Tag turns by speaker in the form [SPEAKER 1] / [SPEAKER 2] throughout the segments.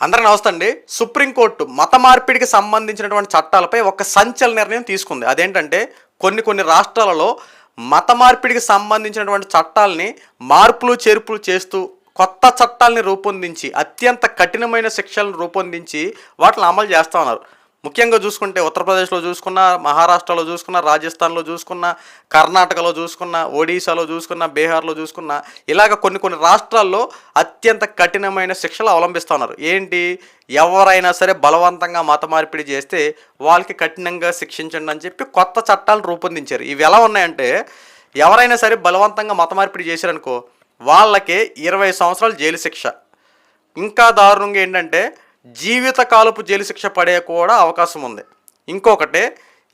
[SPEAKER 1] అందరికీ నమస్తే అండి సుప్రీంకోర్టు మత మార్పిడికి సంబంధించినటువంటి చట్టాలపై ఒక సంచలన నిర్ణయం తీసుకుంది. అదేంటంటే కొన్ని కొన్ని రాష్ట్రాలలో మత మార్పిడికి సంబంధించినటువంటి చట్టాలని మార్పులు చేర్పులు చేస్తూ కొత్త చట్టాలని రూపొందించి అత్యంత కఠినమైన శిక్షలను రూపొందించి వాటిని అమలు చేస్తూ ఉన్నారు. ముఖ్యంగా చూసుకుంటే ఉత్తరప్రదేశ్లో చూసుకున్న మహారాష్ట్రలో చూసుకున్న రాజస్థాన్లో చూసుకున్న కర్ణాటకలో చూసుకున్న ఒడిశాలో చూసుకున్న బీహార్లో చూసుకున్న ఇలాగ కొన్ని కొన్ని రాష్ట్రాల్లో అత్యంత కఠినమైన శిక్షలు అవలంబిస్తున్నారు ఏంటి? ఎవరైనా సరే బలవంతంగా మత మార్పిడి చేస్తే వాళ్ళకి కఠినంగా శిక్షించండి అని చెప్పి కొత్త చట్టాలు రూపొందించారు. ఇవి ఎలా ఉన్నాయంటే ఎవరైనా సరే బలవంతంగా మత మార్పిడి చేశారనుకో వాళ్ళకి ఇరవై సంవత్సరాలు జైలు శిక్ష. ఇంకా దారుణంగా ఏంటంటే జీవితకాలపు జైలు శిక్ష పడే కూడా అవకాశం ఉంది ఇంకొకటి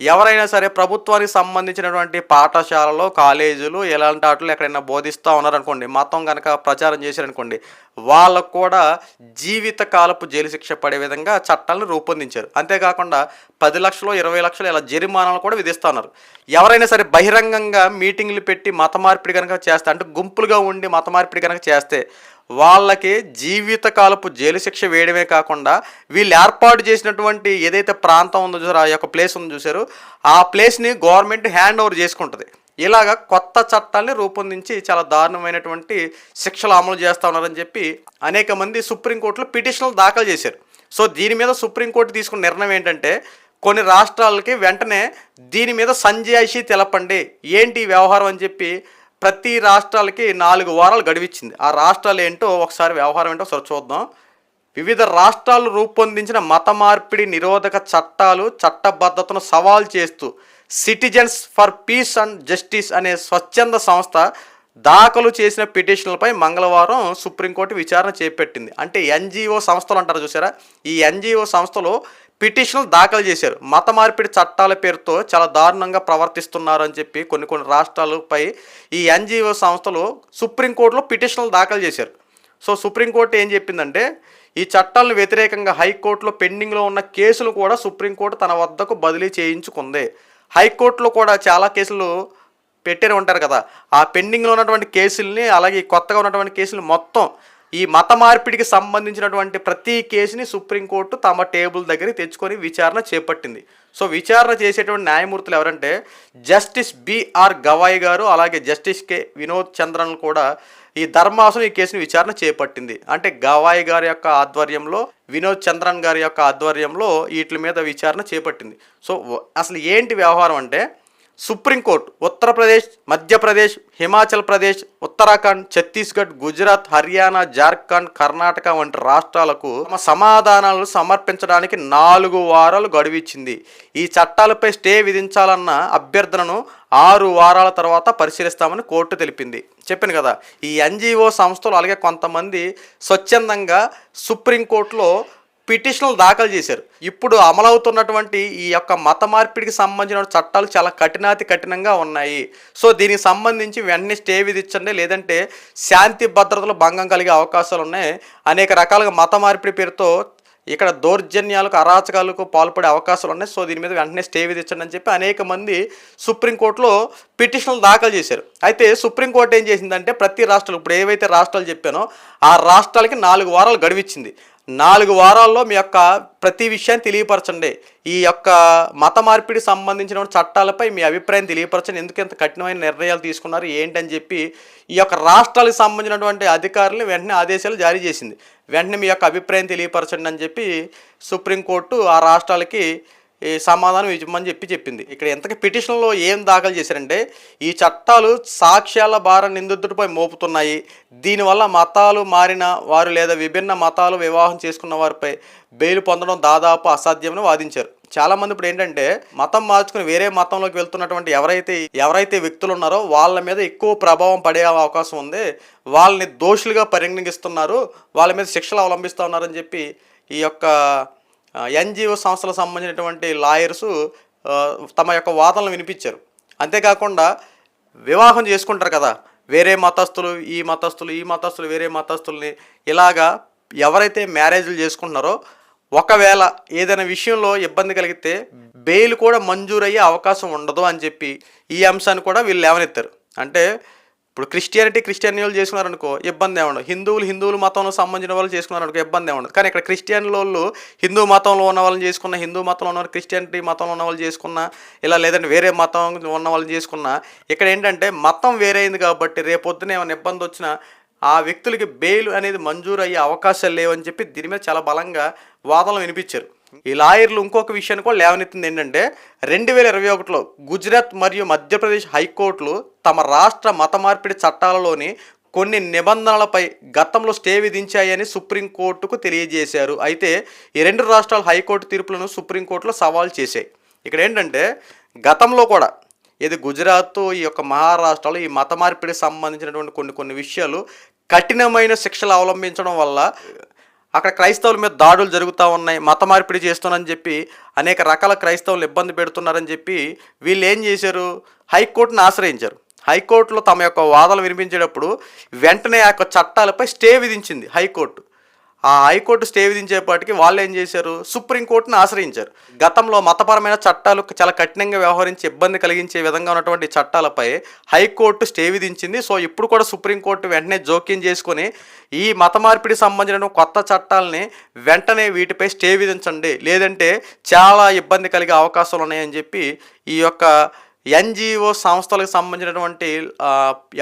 [SPEAKER 1] ఎవరైనా సరే ప్రభుత్వానికి సంబంధించినటువంటి పాఠశాలలో కాలేజీలు ఎలాంటి వాటిలో ఎక్కడైనా బోధిస్తూ ఉన్నారనుకోండి మతం కనుక ప్రచారం చేశారనుకోండి వాళ్ళకు కూడా జీవితకాలపు జైలు శిక్ష పడే విధంగా చట్టాలను రూపొందించారు. అంతేకాకుండా పది లక్షలు ఇరవై లక్షలు ఇలా జరిమానాలు కూడా విధిస్తూ ఉన్నారు. ఎవరైనా సరే బహిరంగంగా మీటింగ్లు పెట్టి మత మార్పిడి కనుక చేస్తే అంటే గుంపులుగా ఉండి మత మార్పిడి కనుక చేస్తే వాళ్ళకి జీవితకాలపు జైలు శిక్ష వేయడమే కాకుండా వీళ్ళు ఏర్పాటు చేసినటువంటి ఏదైతే ప్రాంతం ఉందో చూసారో ఆ యొక్క ప్లేస్ ఉందో చూసారు ఆ ప్లేస్ని గవర్నమెంట్ హ్యాండ్ ఓవర్ చేసుకుంటుంది. ఇలాగ కొత్త చట్టాల్ని రూపొందించి చాలా దారుణమైనటువంటి శిక్షలు అమలు చేస్తా ఉన్నారని చెప్పి అనేక మంది సుప్రీంకోర్టులో పిటిషన్లు దాఖలు చేశారు. సో దీని మీద సుప్రీంకోర్టు తీసుకున్న నిర్ణయం ఏంటంటే కొన్ని రాష్ట్రాలకి వెంటనే దీని మీద సంజాయిషి తెలపండి. ఏంటి వ్యవహారం అని చెప్పి ప్రతి రాష్ట్రాలకి నాలుగు వారాలు గడివిచ్చింది. ఆ రాష్ట్రాలు ఏంటో ఒకసారి వ్యవహారం ఏంటో ఒకసారి చూద్దాం. వివిధ రాష్ట్రాలు రూపొందించిన మత మార్పిడి నిరోధక చట్టాలు చట్టబద్ధతను సవాల్ చేస్తూ citizens for peace and justice అనే స్వచ్ఛంద సంస్థ దాఖలు చేసిన పిటిషన్లపై మంగళవారం సుప్రీంకోర్టు విచారణ చేపట్టింది. అంటే ఎన్జిఓ సంస్థలు అంటారు చూసారా? ఈ ఎన్జిఓ సంస్థలు పిటిషన్లు దాఖలు చేశారు. మత మార్పిడి చట్టాల పేరుతో చాలా దారుణంగా ప్రవర్తిస్తున్నారు అని చెప్పి కొన్ని కొన్ని రాష్ట్రాలపై ఈ ఎన్జిఓ సంస్థలు సుప్రీంకోర్టులో పిటిషన్లు దాఖలు చేశారు. సో సుప్రీంకోర్టు ఏం చెప్పిందంటే ఈ చట్టాలను వ్యతిరేకంగా హైకోర్టులో పెండింగ్లో ఉన్న కేసులు కూడా సుప్రీంకోర్టు తన వద్దకు బదిలీ చేయించుకుంది. హైకోర్టులో కూడా చాలా కేసులు పెట్టారు ఉంటారు కదా. ఆ పెండింగ్లో ఉన్నటువంటి కేసుల్ని అలాగే కొత్తగా ఉన్నటువంటి కేసులు మొత్తం ఈ మత మార్పిడికి సంబంధించినటువంటి ప్రతి కేసుని సుప్రీంకోర్టు తమ టేబుల్ దగ్గరికి తెచ్చుకొని విచారణ చేపట్టింది. సో విచారణ చేసేటువంటి న్యాయమూర్తులు ఎవరంటే జస్టిస్ బిఆర్ గవాయ్ గారు అలాగే జస్టిస్ కె. వినోద్ చంద్రన్ కూడా ఈ ధర్మాసనం ఈ కేసుని విచారణ చేపట్టింది. అంటే గవాయ్ గారి యొక్క ఆధ్వర్యంలో వినోద్ చంద్రన్ గారి యొక్క ఆధ్వర్యంలో వీటి మీద విచారణ చేపట్టింది. సో అసలు ఏంటి వ్యవహారం అంటే సుప్రీంకోర్టు ఉత్తరప్రదేశ్ మధ్యప్రదేశ్ హిమాచల్ ప్రదేశ్ ఉత్తరాఖండ్ ఛత్తీస్గఢ్ గుజరాత్ హర్యానా జార్ఖండ్ కర్ణాటక వంటి రాష్ట్రాలకు తమ సమాధానాలు సమర్పించడానికి నాలుగు వారాలు గడువిచ్చింది. ఈ చట్టాలపై స్టే విధించాలన్న అభ్యర్థనను ఆరు వారాల తర్వాత పరిశీలిస్తామని కోర్టు తెలిపింది. చెప్పాను కదా ఈ ఎన్జిఓ సంస్థలు అలాగే కొంతమంది స్వచ్ఛందంగా సుప్రీంకోర్టులో పిటిషన్లు దాఖలు చేశారు. ఇప్పుడు అమలవుతున్నటువంటి ఈ యొక్క మత మార్పిడికి సంబంధించిన చట్టాలు చాలా కఠినాతి కఠినంగా ఉన్నాయి. సో దీనికి సంబంధించి వెంటనే స్టే విధించండి. లేదంటే శాంతి భద్రతలు భంగం కలిగే అవకాశాలు ఉన్నాయి. అనేక రకాలుగా మత మార్పిడి పేరుతో ఇక్కడ దౌర్జన్యాలకు అరాచకాలకు పాల్పడే అవకాశాలు ఉన్నాయి. సో దీని మీద వెంటనే స్టే విధించండి అని చెప్పి అనేక మంది సుప్రీంకోర్టులో పిటిషన్లు దాఖలు చేశారు. అయితే సుప్రీంకోర్టు ఏం చేసిందంటే ప్రతి రాష్ట్రాలు ఇప్పుడు ఏవైతే రాష్ట్రాలు చెప్పానో ఆ రాష్ట్రాలకి నాలుగు వారాలు గడివిచ్చింది. నాలుగు వారాల్లో మీ యొక్క ప్రతి విషయాన్ని తెలియపరచండి. ఈ యొక్క మత మార్పిడి సంబంధించిన చట్టాలపై మీ అభిప్రాయం తెలియపరచండి. ఎందుకు ఇంత కఠినమైన నిర్ణయాలు తీసుకున్నారు? ఏంటని చెప్పి ఈ యొక్క రాష్ట్రాలకు సంబంధించినటువంటి అధికారులు వెంటనే ఆదేశాలు జారీ చేసింది. వెంటనే మీ యొక్క అభిప్రాయం తెలియపరచండి అని చెప్పి సుప్రీంకోర్టు ఆ రాష్ట్రాలకి సమాధానం ఇవ్వమని చెప్పి చెప్పింది. ఇక్కడ ఎంతకి పిటిషన్లో ఏం దాఖలు చేశారంటే ఈ చట్టాలు సాక్ష్యాల భారం నిందితుడిపై మోపుతున్నాయి. దీనివల్ల మతాలు మారిన వారు లేదా విభిన్న మతాలు వివాహం చేసుకున్న వారిపై బెయిల్ పొందడం దాదాపు అసాధ్యమని వాదించారు. చాలామంది ఇప్పుడు ఏంటంటే మతం మార్చుకుని వేరే మతంలోకి వెళ్తున్నటువంటి ఎవరైతే ఎవరైతే వ్యక్తులు ఉన్నారో వాళ్ళ మీద ఎక్కువ ప్రభావం పడే అవకాశం ఉంది. వాళ్ళని దోషులుగా పరిగణిస్తున్నారు. వాళ్ళ మీద శిక్షలు అవలంబిస్తూ ఉన్నారని చెప్పి ఈ యొక్క ఎన్జిఓ సంస్థలకు సంబంధించినటువంటి లాయర్సు తమ యొక్క వాదనలు వినిపించారు. అంతేకాకుండా వివాహం చేసుకుంటారు కదా వేరే మతస్థులు ఈ మతస్థులు ఈ మతస్థులు వేరే మతస్థుల్ని ఇలాగా ఎవరైతే మ్యారేజ్లు చేసుకుంటున్నారో ఒకవేళ ఏదైనా విషయంలో ఇబ్బంది కలిగితే బెయిల్ కూడా మంజూరయ్యే అవకాశం ఉండదు అని చెప్పి ఈ అంశాన్ని కూడా వీళ్ళు లేవనెత్తారు. అంటే ఇప్పుడు క్రిస్టియానిటీ క్రిస్టియన్లు చేసుకున్నారనుకో ఇబ్బంది ఏముండదు. హిందువులు హిందువుల మతంలో సంబంధించిన వాళ్ళు చేసుకున్నారనుకో ఇబ్బంది ఏముండదు. కానీ ఇక్కడ క్రిస్టియన్ వాళ్ళు హిందూ మతంలో ఉన్న వాళ్ళని చేసుకున్న హిందూ మతంలో ఉన్న వాళ్ళు క్రిస్టియానిటీ మతంలో ఉన్న వాళ్ళు చేసుకున్న ఇలా లేదంటే వేరే మతం ఉన్న వాళ్ళని చేసుకున్న ఇక్కడ ఏంటంటే మతం వేరైంది కాబట్టి రేపొద్దున ఏమైనా ఇబ్బంది వచ్చినా ఆ వ్యక్తులకి బెయిల్ అనేది మంజూరు అయ్యే అవకాశాలు లేవని చెప్పి దీని మీద చాలా బలంగా వాదనలు వినిపించారు. ఈ లాయర్లు ఇంకొక విషయాన్ని కూడా లేవనెత్తింది ఏంటంటే రెండు వేల ఇరవై ఒకటిలో గుజరాత్ మరియు మధ్యప్రదేశ్ హైకోర్టులు తమ రాష్ట్ర మత మార్పిడి చట్టాలలోని కొన్ని నిబంధనలపై గతంలో స్టే విధించాయని సుప్రీంకోర్టుకు తెలియజేశారు. అయితే ఈ రెండు రాష్ట్రాల హైకోర్టు తీర్పులను సుప్రీంకోర్టులో సవాల్ చేశాయి. ఇక్కడ ఏంటంటే గతంలో కూడా ఇది గుజరాత్ ఈ యొక్క మహారాష్ట్రలో ఈ మత మార్పిడికి సంబంధించినటువంటి కొన్ని కొన్ని విషయాలు కఠినమైన శిక్షలు అవలంబించడం వల్ల అక్కడ క్రైస్తవుల మీద దాడులు జరుగుతూ ఉన్నాయి మత మార్పిడి చేస్తున్నారని చెప్పి అనేక రకాల క్రైస్తవులు ఇబ్బంది పెడుతున్నారని చెప్పి వీళ్ళు ఏం చేశారు? హైకోర్టును ఆశ్రయించారు. హైకోర్టులో తమ యొక్క వాదనలు వినిపించేటప్పుడు వెంటనే ఆ యొక్క చట్టాలపై స్టే విధించింది హైకోర్టు. ఆ హైకోర్టు స్టే విధించేపాటికి వాళ్ళు ఏం చేశారు? సుప్రీంకోర్టును ఆశ్రయించారు. గతంలో మతపరమైన చట్టాలు చాలా కఠినంగా వ్యవహరించి ఇబ్బంది కలిగించే విధంగా ఉన్నటువంటి చట్టాలపై హైకోర్టు స్టే విధించింది. సో ఇప్పుడు కూడా సుప్రీంకోర్టు వెంటనే జోక్యం చేసుకొని ఈ మత మార్పిడి సంబంధించిన కొత్త చట్టాలని వెంటనే వీటిపై స్టే విధించండి. లేదంటే చాలా ఇబ్బంది కలిగే అవకాశాలు ఉన్నాయని చెప్పి ఈ యొక్క ఎన్జిఓ సంస్థలకు సంబంధించినటువంటి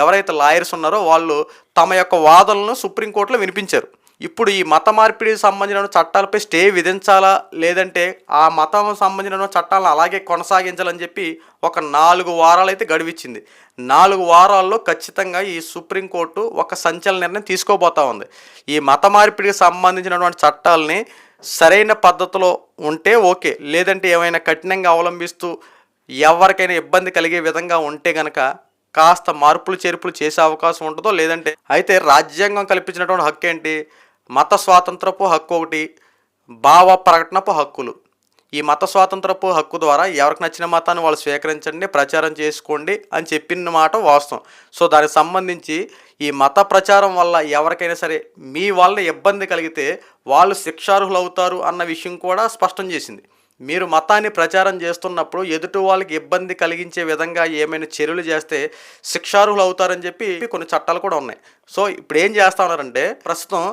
[SPEAKER 1] ఎవరైతే లాయర్స్ ఉన్నారో వాళ్ళు తమ యొక్క వాదనలను సుప్రీంకోర్టులో వినిపించారు. ఇప్పుడు ఈ మత మార్పిడికి సంబంధించిన చట్టాలపై స్టే విధించాలా? లేదంటే ఆ మతం సంబంధించిన చట్టాలను అలాగే కొనసాగించాలని చెప్పి ఒక నాలుగు వారాలు అయితే గడివిచ్చింది. నాలుగు వారాల్లో ఖచ్చితంగా ఈ సుప్రీంకోర్టు ఒక సంచలన నిర్ణయం తీసుకోబోతా ఉంది. ఈ మత మార్పిడికి సంబంధించినటువంటి చట్టాలని సరైన పద్ధతిలో ఉంటే ఓకే. లేదంటే ఏమైనా కఠినంగా అవలంబిస్తూ ఎవరికైనా ఇబ్బంది కలిగే విధంగా ఉంటే గనక కాస్త మార్పులు చేర్పులు చేసే అవకాశం ఉంటుందో లేదంటే అయితే రాజ్యాంగం కల్పించినటువంటి హక్కు ఏంటి మత స్వాతంత్రపు హక్కు ఒకటి భావ ప్రకటనపు హక్కులు. ఈ మత స్వాతంత్రపు హక్కు ద్వారా ఎవరికి నచ్చిన మతాన్ని వాళ్ళు స్వీకరించండి ప్రచారం చేసుకోండి అని చెప్పిన మాట వాస్తవం. సో దానికి సంబంధించి ఈ మత ప్రచారం వల్ల ఎవరికైనా సరే మీ వల్ల ఇబ్బంది కలిగితే వాళ్ళు శిక్షార్హులు అవుతారు అన్న విషయం కూడా స్పష్టం చేసింది. మీరు మతాన్ని ప్రచారం చేస్తున్నప్పుడు ఎదుటి వాళ్ళకి ఇబ్బంది కలిగించే విధంగా ఏమైనా చర్యలు చేస్తే శిక్షార్హులు అవుతారని చెప్పి కొన్ని చట్టాలు కూడా ఉన్నాయి. సో ఇప్పుడు ఏం చేస్తా ఉన్నారంటే ప్రస్తుతం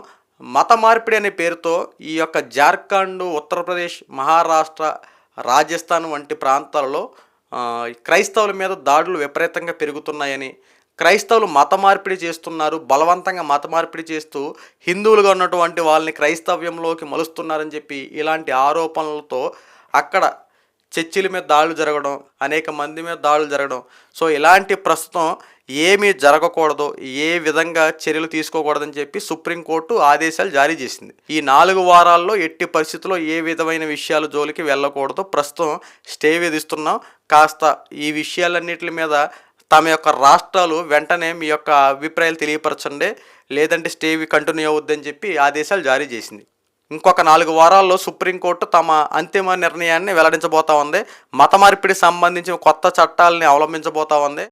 [SPEAKER 1] మత మార్పిడి అనే పేరుతో ఈ యొక్క జార్ఖండ్ ఉత్తరప్రదేశ్ మహారాష్ట్ర రాజస్థాన్ వంటి ప్రాంతాలలో క్రైస్తవుల మీద దాడులు విపరీతంగా పెరుగుతున్నాయని క్రైస్తవులు మత మార్పిడి చేస్తున్నారు బలవంతంగా మత మార్పిడి చేస్తూ హిందువులుగా ఉన్నటువంటి వాళ్ళని క్రైస్తవ్యంలోకి మలుస్తున్నారని చెప్పి ఇలాంటి ఆరోపణలతో అక్కడ చర్చిల మీద దాడులు జరగడం అనేక మంది మీద దాడులు జరగడం. సో ఇలాంటి ప్రస్తుతం ఏమీ జరగకూడదు ఏ విధంగా చర్యలు తీసుకోకూడదని చెప్పి సుప్రీంకోర్టు ఆదేశాలు జారీ చేసింది. ఈ నాలుగు వారాల్లో ఎట్టి పరిస్థితుల్లో ఏ విధమైన విషయాలు జోలికి వెళ్ళకూడదు. ప్రస్తుతం స్టే విధిస్తున్నాం. కాస్త ఈ విషయాలన్నిటి మీద తమ యొక్క రాష్ట్రాలు వెంటనే మీ యొక్క అభిప్రాయాలు తెలియపరచండి. లేదంటే స్టే కంటిన్యూ అవుద్దని చెప్పి ఆదేశాలు జారీ చేసింది. ఇంకొక నాలుగు వారాల్లో సుప్రీంకోర్టు తమ అంతిమ నిర్ణయాన్ని వెల్లడించబోతా ఉంది. మత మార్పిడి సంబంధించిన కొత్త చట్టాలని అవలంబించబోతా ఉంది.